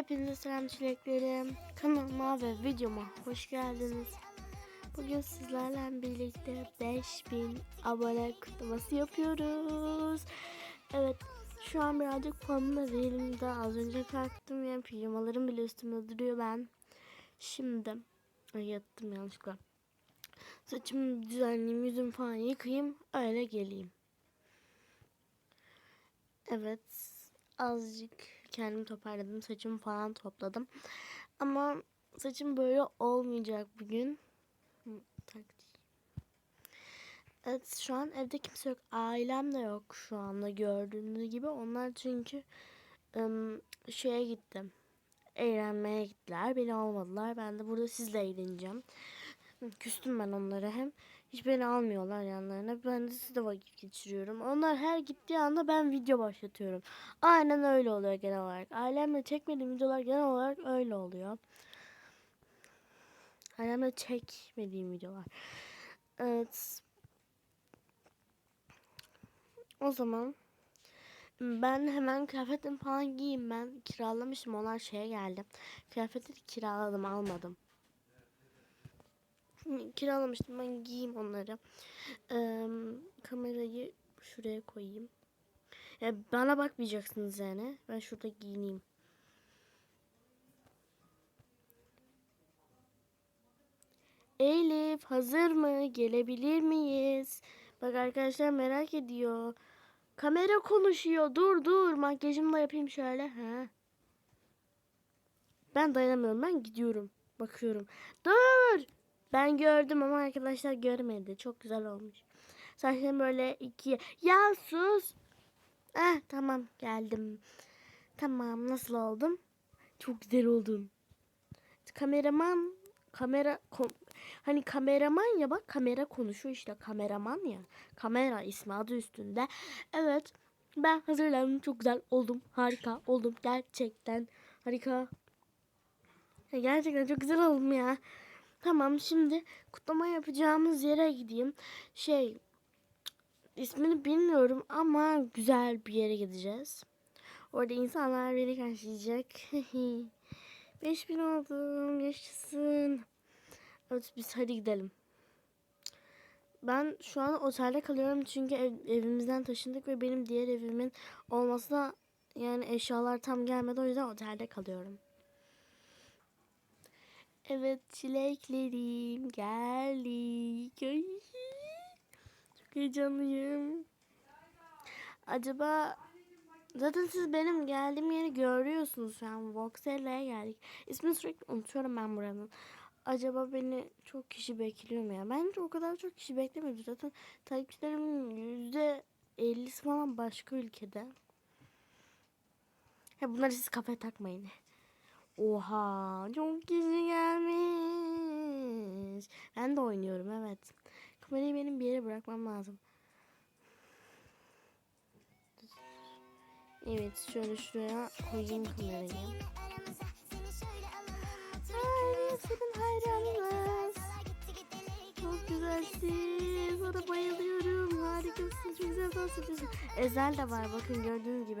Hepinize selam çileklerim. Kanalıma ve videoma hoş geldiniz. Bugün sizlerle birlikte 5000 abone kutlaması yapıyoruz. Evet şu an birazcık formda değilim de az önce kalktım yani pijamalarım bile üstümde duruyor ben. Şimdi yattım yanlışlıkla. Saçımı düzenleyeyim, yüzümü falan yıkayayım, öyle geleyim. Evet, azıcık kendimi toparladım, saçımı falan topladım. Ama saçım böyle olmayacak bugün. Evet, şu an evde kimse yok. Ailem de yok şu anda gördüğünüz gibi. Onlar çünkü ım, şeye gittim. Eğlenmeye gittiler. Beni almadılar. Ben de burada sizle eğleneceğim. Küstüm ben onlara hem. Hiç beni almıyorlar yanlarına. Ben de sizle vakit geçiriyorum. Onlar her gittiği anda ben video başlatıyorum. Aynen öyle oluyor genel olarak. Ailemle çekmediğim videolar genel olarak öyle oluyor. Ailemle çekmediğim videolar. Evet. O zaman ben hemen kıyafetimi falan giyeyim ben. Kiralamıştım onlar şeye geldi. Kıyafetleri kiraladım almadım. Kiralamıştım ben giyeyim onları. Ee, kamerayı şuraya koyayım. Ya bana bakmayacaksınız yani. Ben şurada giyineyim. Elif hazır mı? Gelebilir miyiz? Bak arkadaşlar merak ediyor. Kamera konuşuyor. Dur dur. Makyajımı da yapayım şöyle. Ha. Ben dayanamıyorum. Ben gidiyorum. Bakıyorum. Dur. Ben gördüm ama arkadaşlar görmedi. Çok güzel olmuş. Saçlarım böyle ikiye. Ya sus. Eh tamam geldim. Tamam nasıl oldum? Çok güzel oldum. Kameraman kamera ko- hani kameraman ya bak kamera konuşuyor işte kameraman ya. Kamera ismi adı üstünde. Evet ben hazırlandım çok güzel oldum. Harika oldum gerçekten. Harika. Gerçekten çok güzel oldum ya. Tamam şimdi kutlama yapacağımız yere gideyim. Şey ismini bilmiyorum ama güzel bir yere gideceğiz. Orada insanlar beni karşılayacak. 5000 oldum yaşasın. Evet biz hadi gidelim. Ben şu an otelde kalıyorum çünkü ev, evimizden taşındık ve benim diğer evimin olmasına yani eşyalar tam gelmedi o yüzden otelde kalıyorum. Evet çileklerim geldik. Ay, çok heyecanlıyım. Acaba zaten siz benim geldiğim yeri görüyorsunuz şu an. Voxella'ya geldik. İsmini sürekli unutuyorum ben buranın. Acaba beni çok kişi bekliyor mu ya? Bence o kadar çok kişi beklemiyordu. Zaten takipçilerimin yüzde 50'si falan başka ülkede. Ya bunları siz kafaya takmayın. Oha çok gelmiş. Ben de oynuyorum evet. Kamerayı benim bir yere bırakmam lazım. Evet şöyle şuraya koyayım kamerayı. Ay senin hayranınız. Çok güzelsin. Sana bayılıyorum. Harikasın. Çok güzel dans ediyorsun. Ezel de var bakın gördüğünüz gibi.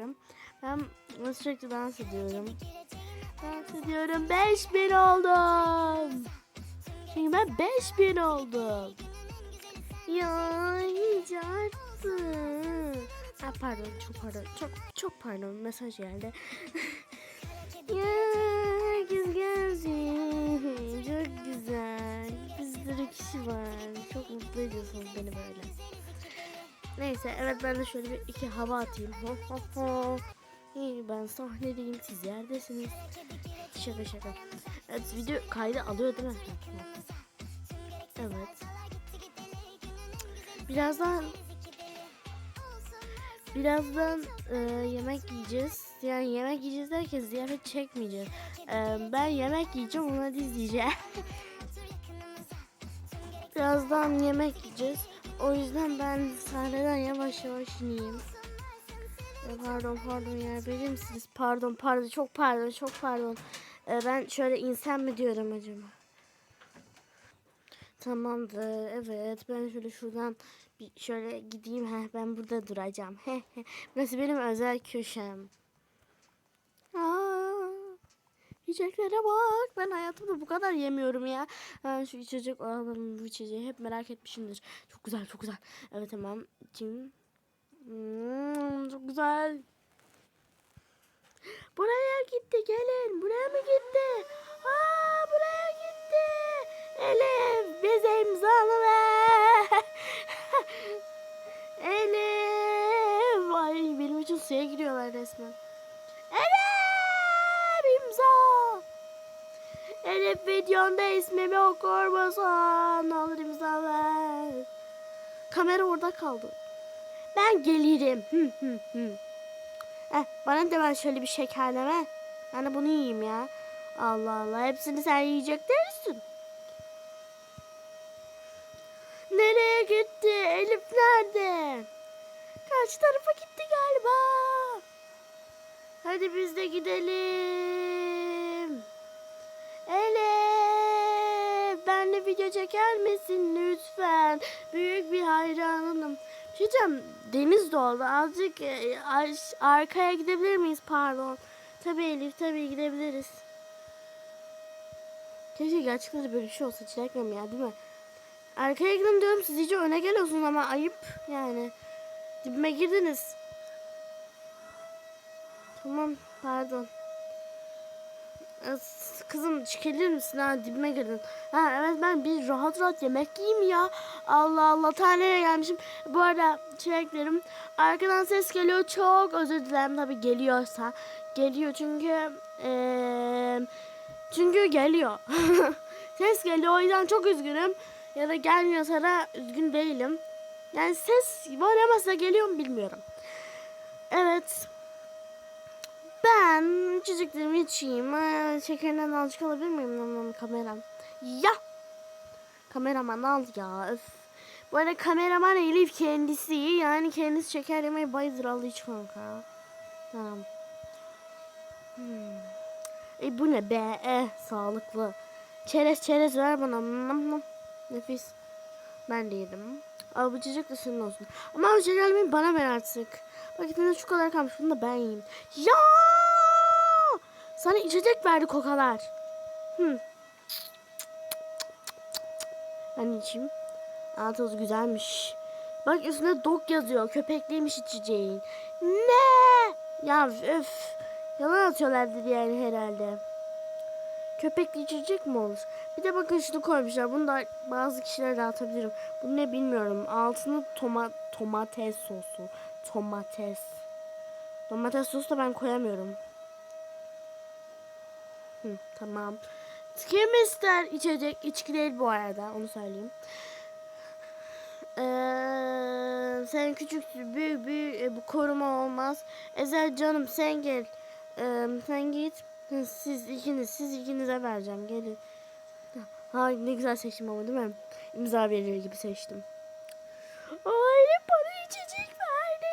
Ben sürekli dans ediyorum. Dans ediyorum. 5000 oldum. Çünkü ben 5000 oldum. Ya iyice arttı. Ha, pardon çok pardon. Çok çok pardon mesaj geldi. ya herkes gelsin. Çok güzel. Bir sürü kişi var. Çok mutlu ediyorsunuz beni böyle. Neyse evet ben de şöyle bir iki hava atayım. Ho ho ho. İyi ben sahnedeyim siz yerdesiniz. Şaka şaka. Evet video kaydı alıyor değil mi? Evet. Birazdan birazdan e, yemek yiyeceğiz. Yani yemek yiyeceğiz derken ziyafet çekmeyeceğiz. E, ben yemek yiyeceğim ona izleyeceğim. birazdan yemek yiyeceğiz. O yüzden ben sahneden yavaş yavaş ineyim. Pardon pardon yer verir misiniz? Pardon pardon çok pardon çok pardon. E, ben şöyle insem mi diyorum acaba? Tamamdır evet ben şöyle şuradan bir şöyle gideyim. Heh, ben burada duracağım. Burası benim özel köşem. Aa, Yiyeceklere bak. Ben hayatımda bu kadar yemiyorum ya. Ha, şu içecek alalım bu içeceği hep merak etmişimdir. Çok güzel çok güzel. Evet tamam. İçeyim. Hmm, güzel. Buraya gitti gelin. Buraya mı gitti? Aa buraya gitti. Elif bize imzanı ver. Elif. Ay benim için suya giriyorlar resmen. Elif imza. Elif videonda ismimi okur musun? Olur imza ver. Kamera orada kaldı. Ben gelirim. Hı hı hı. Eh, bana da ben şöyle bir şekerleme. Ben de bunu yiyeyim ya. Allah Allah. Hepsini sen yiyecek değilsin. Nereye gitti? Elif nerede? Kaç tarafa gitti galiba? Hadi biz de gidelim. Elif, benle video çeker misin lütfen? Büyük bir hayranım. Diyeceğim, deniz doldu. Azıcık e, ar- arkaya gidebilir miyiz? Pardon. Tabii Elif, tabii gidebiliriz. Keşke gerçekten böyle bir şey olsa çilekmem ya değil mi? Arkaya gidin diyorum siz iyice öne geliyorsunuz ama ayıp yani. Dibime girdiniz. Tamam pardon. Kızım çıkabilir misin ha dibime girdin. Ha evet ben bir rahat rahat yemek yiyeyim ya. Allah Allah taneye gelmişim. Bu arada çileklerim arkadan ses geliyor çok özür dilerim tabi geliyorsa. Geliyor çünkü eee, çünkü geliyor. ses geliyor o yüzden çok üzgünüm. Ya da gelmiyorsa da üzgün değilim. Yani ses var ama size geliyor mu bilmiyorum. Evet. Ben içeceklerimi içeyim. Ee, Şekerinden azıcık alabilir miyim kameram? Ya! Kameraman al ya. Öf. Bu arada kameraman Elif kendisi. Yani kendisi şeker yemeyi bayılır al iç kanka. Tamam. Hmm. E bu ne be? Eh sağlıklı. Çerez çerez ver bana. Nam. Nefis. Ben de yedim. Al bu içecek de senin olsun. Ama o şekerlemeyi bana ver artık. Bak içinde şu kadar kalmış. Bunu da ben yiyeyim. Ya! Sana içecek verdik o kadar. Hı. Ben içeyim. Aa güzelmiş. Bak üstünde dog yazıyor. Köpekliymiş içeceğin. Ne? Ya öf. Yalan atıyorlardır yani herhalde. Köpekli içecek mi olur? Bir de bakın şunu koymuşlar. Bunu da bazı kişilere dağıtabilirim. Bu ne bilmiyorum. Altını toma domates sosu. Domates. Domates sosu da ben koyamıyorum. Hı, tamam. Kim ister içecek? İçki değil bu arada. Onu söyleyeyim. Ee, sen küçük büyük büyük e, bu koruma olmaz. Ezel canım sen gel. Ee, sen git. Siz ikiniz siz ikinize vereceğim. Gelin. Ha ne güzel seçtim ama değil mi? İmza verir gibi seçtim. Elif bana içecek verdi.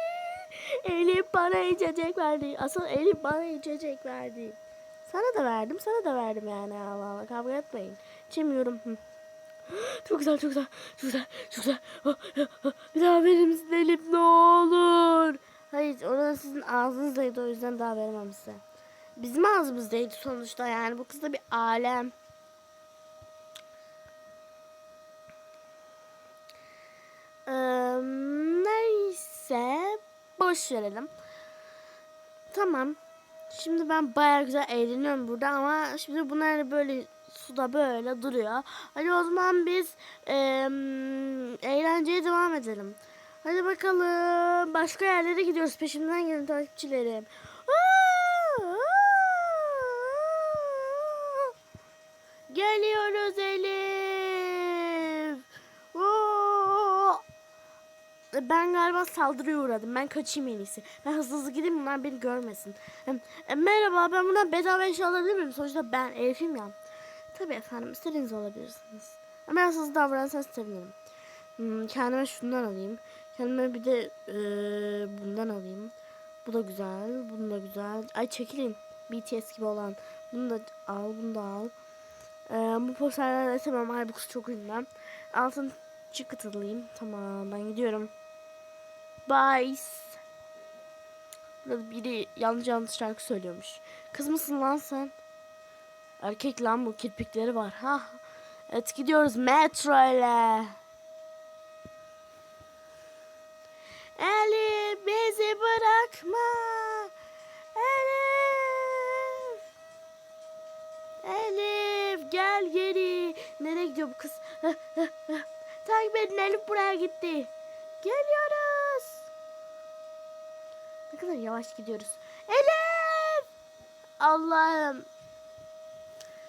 Elif bana içecek verdi. Asıl Elif bana içecek verdi. Sana da verdim, sana da verdim yani. Allah Allah kavga etmeyin. İçemiyorum. Çok güzel, çok güzel, çok güzel, çok güzel. Bir daha verir misin ne olur? Hayır, orası sizin ağzınızdaydı o yüzden daha veremem size. Bizim ağzımızdaydı sonuçta yani. Bu kız da bir alem. Ee, neyse boş verelim. Tamam. Şimdi ben baya güzel eğleniyorum burada ama şimdi bunlar böyle suda böyle duruyor. Hadi o zaman biz eee, eğlenceye devam edelim. Hadi bakalım. Başka yerlere gidiyoruz. Peşimden gelin takipçilerim. Aa! Aa! Geliyoruz Elif. Ben galiba saldırıya uğradım. Ben kaçayım en iyisi. Ben hızlı hızlı gideyim bunlar beni görmesin. Em, e, merhaba ben bundan bedava eşya alabilir miyim? Sonuçta ben Elif'im ya. Tabii efendim istediğiniz alabilirsiniz. Ama biraz hızlı davranırsanız sevinirim. Hmm, kendime şundan alayım. Kendime bir de eee, bundan alayım. Bu da güzel. Bunu da güzel. Ay çekilin. BTS gibi olan. Bunu da al. Bunu da al. Eee, bu posterleri sevmem. Hayır bu kız çok ünlü. Altın çıkıt alayım. Tamam ben gidiyorum. Bye. Burada biri yanlış yanlış şarkı söylüyormuş. Kız mısın lan sen? Erkek lan bu kirpikleri var. Ha. Evet gidiyoruz metro ile. Elif bizi bırakma. Elif. Elif gel geri. Nereye gidiyor bu kız? Takip edin Elif buraya gitti. Geliyoruz. Ne kadar yavaş gidiyoruz. Elif! Allah'ım.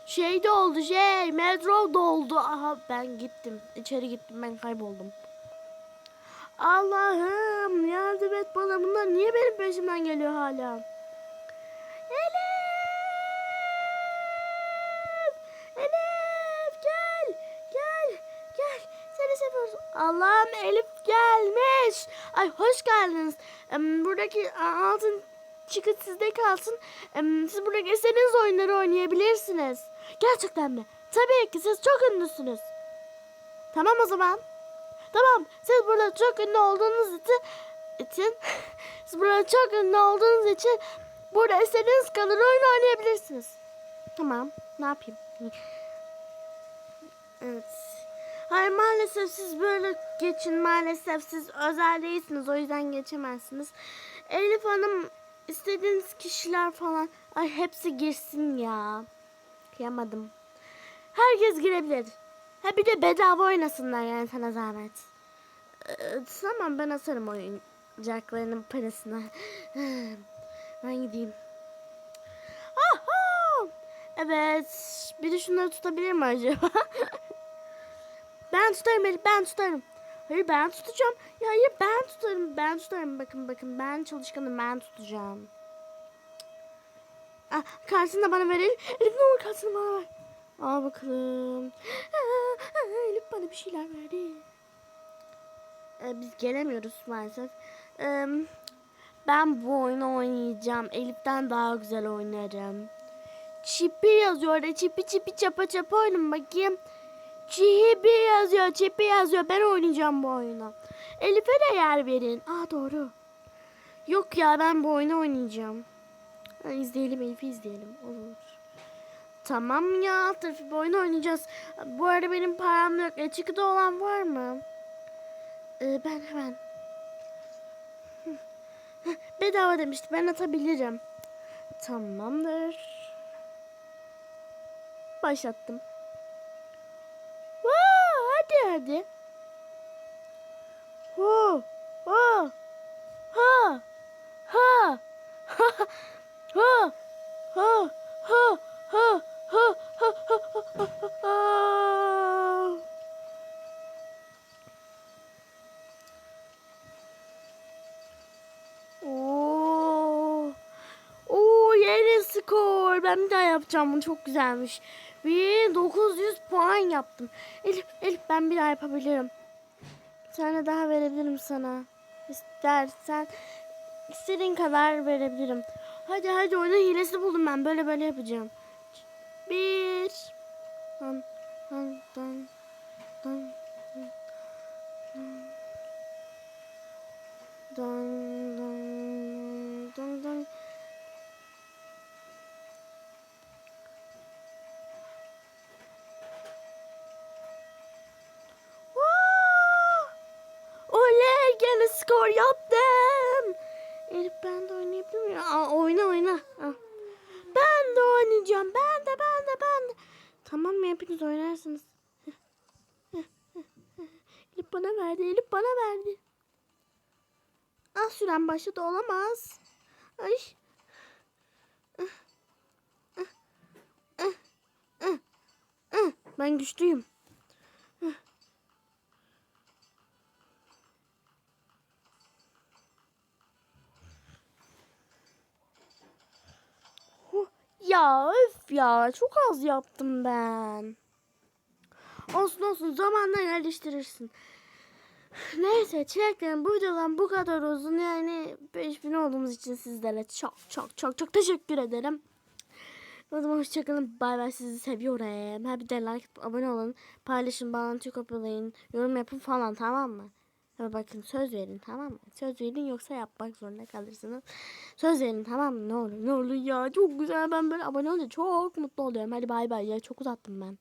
Şey de oldu şey. Metro doldu. Aha ben gittim. İçeri gittim ben kayboldum. Allah'ım yardım et bana. Bunlar niye benim peşimden geliyor hala? Seviyoruz. Allah'ım Elif gelmiş. Ay hoş geldiniz. Buradaki altın çıkıt sizde kalsın. Siz burada istediğiniz oyunları oynayabilirsiniz. Gerçekten mi? Tabii ki siz çok ünlüsünüz. Tamam o zaman. Tamam. Siz burada çok ünlü olduğunuz için, için siz burada çok ünlü olduğunuz için burada istediğiniz kadar oyun oynayabilirsiniz. Tamam. Ne yapayım? Evet. Hayır maalesef siz böyle geçin. Maalesef siz özel değilsiniz. O yüzden geçemezsiniz. Elif Hanım istediğiniz kişiler falan. Ay hepsi girsin ya. Kıyamadım. Herkes girebilir. Ha bir de bedava oynasınlar yani sana zahmet. Ee, tamam ben asarım oyuncaklarının parasını. ben gideyim. Aha! Evet. Biri şunları tutabilir mi acaba? ben tutarım Elif ben tutarım. Hayır ben tutacağım. Ya hayır ben tutarım. Ben tutarım. Bakın bakın ben çalışkanım ben tutacağım. Ah, kartını da bana ver Elif. Elif ne olur kartını bana ver. Al bakalım. Aa, aa, Elif bana bir şeyler verdi. Ee, biz gelemiyoruz maalesef. Ee, ben bu oyunu oynayacağım. Elif'ten daha güzel oynarım. Çipi yazıyor orada. Çipi çipi çapa çapa oynayın bakayım. Çipi yazıyor. Çipi yazıyor. Ben oynayacağım bu oyunu. Elif'e de yer verin. Aa doğru. Yok ya ben bu oyunu oynayacağım. Ha, izleyelim Elif'i izleyelim. Olur. Tamam ya alt tarafı bir oyun oynayacağız. Bu arada benim param yok. Çıkıda olan var mı? Ee, ben hemen. Bedava demişti. Ben atabilirim. Tamamdır. Başlattım. Hadi hadi. Ho, ho, ha, ha, ha, ha, ha, ha, ha, ha, ha, ha, ha, ha, ha. Ben bir daha yapacağım bunu çok güzelmiş. 1900 puan yaptım. Elif, Elif ben bir daha yapabilirim. Bir tane daha verebilirim sana. İstersen istediğin kadar verebilirim. Hadi hadi oyunun hilesi buldum ben. Böyle böyle yapacağım. Bir. Dan, dan, dan, dan, dan, dan, dan, dan. Vaa! Oley skor yaptım. Elif ben de oynayabilir miyim? Aa, oyna oyna. Al. Ben de oynayacağım. Ben de ben de ben de. Tamam hepiniz oynarsınız. Elif bana verdi. Elif bana verdi. Ah süren başladı olamaz. Ay. Ben güçlüyüm. Ya öf ya çok az yaptım ben. Olsun olsun zamanla yerleştirirsin. Neyse çileklerim bu videodan bu kadar uzun yani 5000 olduğumuz için sizlere çok çok çok çok teşekkür ederim. O zaman hoşçakalın. Bay bay sizi seviyorum. Ha bir de like abone olun. Paylaşın, bağlantıyı kopyalayın. Yorum yapın falan tamam mı? Ama bakın söz verin tamam mı? Söz verin yoksa yapmak zorunda kalırsınız. Söz verin tamam mı? Ne olur ne olur ya. Çok güzel ben böyle abone olunca çok mutlu oluyorum. Hadi bay bay ya çok uzattım ben.